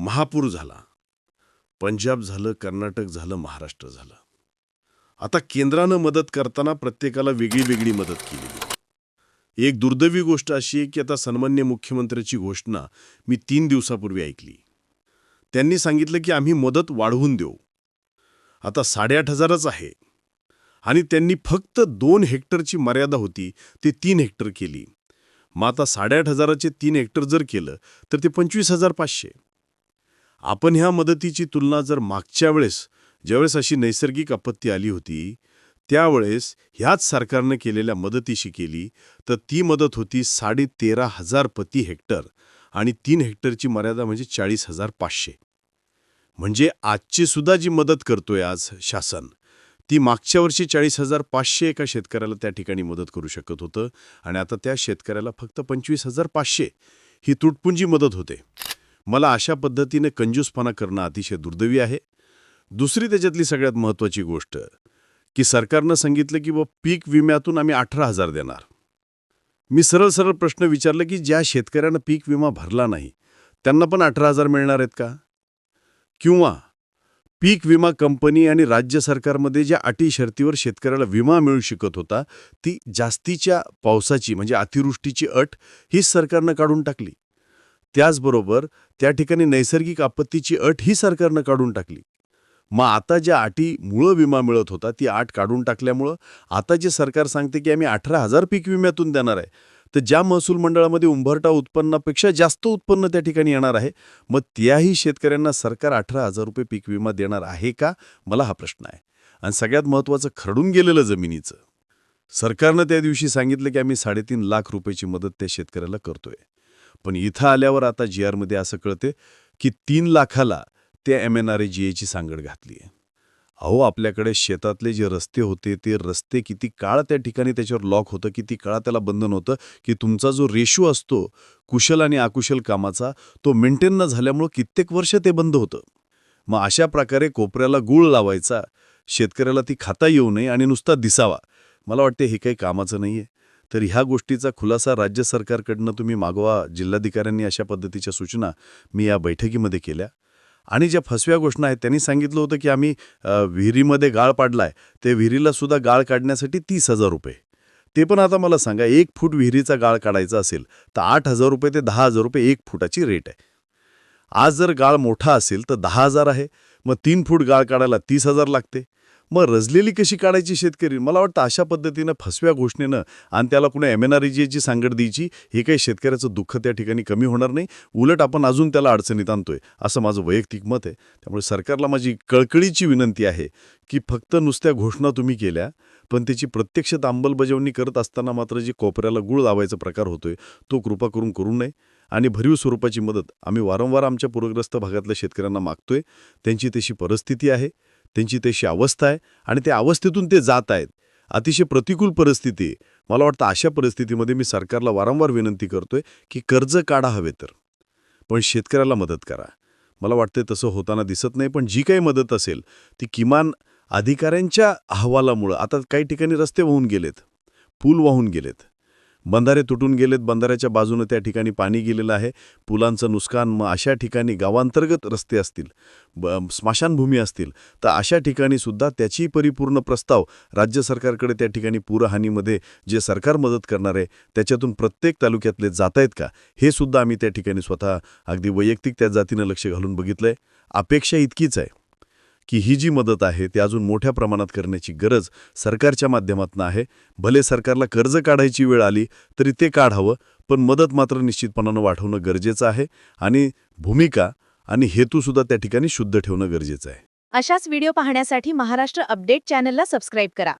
महापूर झाला. पंजाब झालं कर्नाटक झालं महाराष्ट्र झालं. आता केंद्रानं मदत करताना प्रत्येकाला वेगळी वेगळी मदत केलेली एक दुर्दैवी गोष्ट अशी आहे की आता सन्मान्य मुख्यमंत्र्याची घोषणा मी तीन दिवसापूर्वी ऐकली. त्यांनी सांगितलं की आम्ही मदत वाढवून देऊ. आता साडेआठ हजारच आहे. आणि त्यांनी फक्त दोन हेक्टरची मर्यादा होती ते तीन हेक्टर केली. मग आता साडेआठ हजाराचे तीन हेक्टर जर केलं तर ते पंचवीस हजार पाचशे. आपण ह्या मदतीची तुलना जर मागच्या वेळेस ज्यावेळेस अशी नैसर्गिक आपत्ती आली होती त्यावेळेस ह्याच सरकारनं केलेल्या मदतीशी केली तर ती मदत होती साडे तेरा हजार प्रति हेक्टर आणि तीन हेक्टरची मर्यादा म्हणजे चाळीस हजार पाचशे. म्हणजे आजची सुद्धा जी मदत करतोय आज शासन ती मागच्या वर्षी चाळीस हजार पाचशे एका शेतकऱ्याला त्या ठिकाणी मदत करू शकत होतं आणि आता त्या शेतकऱ्याला फक्त पंचवीस हजार पाचशे ही तुटपुंजी मदत होते. मला अशा पद्धतीने कंजूसपणा करणं अतिशय दुर्दैवी आहे. दुसरी त्याच्यातली सगळ्यात महत्त्वाची गोष्ट की सरकारनं सांगितलं की व पीक विम्यातून आम्ही अठरा हजार देणार. मी सरळ सरळ प्रश्न विचारलं की ज्या शेतकऱ्यानं पीक विमा भरला नाही त्यांना पण अठरा हजार मिळणार आहेत का? किंवा पीक विमा कंपनी आणि राज्य सरकारमध्ये ज्या अटी शर्तीवर शेतकऱ्याला विमा मिळू शकत होता ती जास्तीच्या पावसाची म्हणजे अतिवृष्टीची अट ही सरकारनं काढून टाकली. त्याचबरोबर त्या ठिकाणी नैसर्गिक आपत्तीची अट ही सरकारनं काढून टाकली. मग आता ज्या अटी मुळं विमा मिळत होता ती आट काढून टाकल्यामुळं आता जे सरकार सांगते की आम्ही अठरा हजार पीक विम्यातून देणार आहे तर ज्या महसूल मंडळामध्ये उंभरटा उत्पन्नापेक्षा जास्त उत्पन्न त्या ठिकाणी येणार आहे मग त्याही शेतकऱ्यांना सरकार अठरा हजार रुपये पीक विमा देणार आहे का? मला हा प्रश्न आहे. आणि सगळ्यात महत्त्वाचं खरडून गेलेलं जमिनीचं. सरकारनं त्या दिवशी सांगितलं की आम्ही साडेतीन लाख रुपयाची मदत त्या शेतकऱ्याला करतोय. पण इथं आल्यावर आता जी आरमध्ये असं कळते की तीन लाखाला त्या M N R A G एची सांगड घातली आहे. अहो आपल्याकडे शेतातले जे रस्ते होते ते रस्ते किती काळ त्या ठिकाणी त्याच्यावर लॉक होतं किती काळ त्याला बंधन होतं की तुमचा जो रेशो असतो कुशल आणि अकुशल कामाचा तो मेंटेन न झाल्यामुळं कित्येक वर्ष ते बंद होतं. मग अशा प्रकारे कोपऱ्याला गूळ लावायचा शेतकऱ्याला ती खाता येऊ नये आणि नुसता दिसावा. मला वाटते हे काही कामाचं नाही आहे तर ह्या गोष्टीचा खुलासा राज्य सरकारकडनं तुम्ही मागवा जिल्हाधिकाऱ्यांनी अशा पद्धतीच्या सूचना मी या बैठकीमध्ये केल्या. आणि ज्या फसव्या घोषणा आहेत त्यांनी सांगितलं होतं की आम्ही विहिरीमध्ये गाळ पाडलाय ते विहिरीला सुद्धा गाळ काढण्यासाठी तीस हजार रुपये. ते पण आता मला सांगा एक फूट विहिरीचा गाळ काढायचा असेल तर आठ हजार रुपये ते दहा हजार रुपये एक फुटाची रेट आहे. आज जर गाळ मोठा असेल तर दहा हजार आहे. मग तीन फूट गाळ काढायला तीस हजार लागते. मग रजलेली कशी काढायची शेतकरी? मला वाटतं अशा पद्धतीनं फसव्या घोषणेनं आणि त्याला कुणा एम एन आर जीची सांगड द्यायची हे काही शेतकऱ्याचं दुःख त्या ठिकाणी कमी होणार नाही. उलट आपण अजून त्याला अडचणीत आणतोय असं माझं वैयक्तिक मत आहे. त्यामुळे सरकारला माझी कळकळीची विनंती आहे की फक्त नुसत्या घोषणा तुम्ही केल्या पण त्याची प्रत्यक्षात अंमलबजावणी करत असताना मात्र जी कोपऱ्याला गुळ लावायचा प्रकार होतोय तो कृपा करून करू नये आणि भरीव स्वरूपाची मदत आम्ही वारंवार आमच्या पूरग्रस्त भागातल्या शेतकऱ्यांना मागतोय. त्यांची तशी परिस्थिती आहे. त्यांची तशी अवस्था आहे आणि त्या अवस्थेतून ते जात आहेत. अतिशय प्रतिकूल परिस्थिती मला वाटतं अशा परिस्थितीमध्ये मी सरकारला वारंवार विनंती करतोय की कर्ज काढा हवे तर. पण शेतकऱ्याला मदत करा. मला वाटते तसं होताना दिसत नाही पण जी काही मदत असेल ती किमान अधिकाऱ्यांच्या अहवालामुळं आता काही ठिकाणी रस्ते वाहून गेलेत पूल वाहून गेलेत. बंधारे तुटून गेलेत. बंधाऱ्याच्या बाजूनं त्या ठिकाणी पाणी गेलेलं आहे. पुलांचं नुकसान मग अशा ठिकाणी गावांतर्गत रस्ते असतील ब स्मशानभूमी असतील तर अशा ठिकाणी सुद्धा त्याची परिपूर्ण प्रस्ताव राज्य सरकारकडे त्या ठिकाणी पूरहानीमध्ये जे सरकार मदत करणार आहे त्याच्यातून प्रत्येक तालुक्यातले जात आहेत का? हे सुद्धा आम्ही त्या ठिकाणी स्वतः अगदी वैयक्तिक त्या जातीनं लक्ष घालून बघितलंय. अपेक्षा इतकीच आहे. की ही जी मदत आहे ती अजून मोठ्या प्रमाणात करण्याची गरज सरकारच्या माध्यमातून आहे. भले सरकारला कर्ज काढायची वेळ आली तरी ते काढावं पण मदत मात्र निश्चितपणानं वाढवणं गरजेचं आहे आणि भूमिका आणि हेतूसुद्धा त्या ठिकाणी शुद्ध ठेवणं गरजेचं आहे. अशाच व्हिडिओ पाहण्यासाठी महाराष्ट्र अपडेट चॅनलला सबस्क्राईब करा.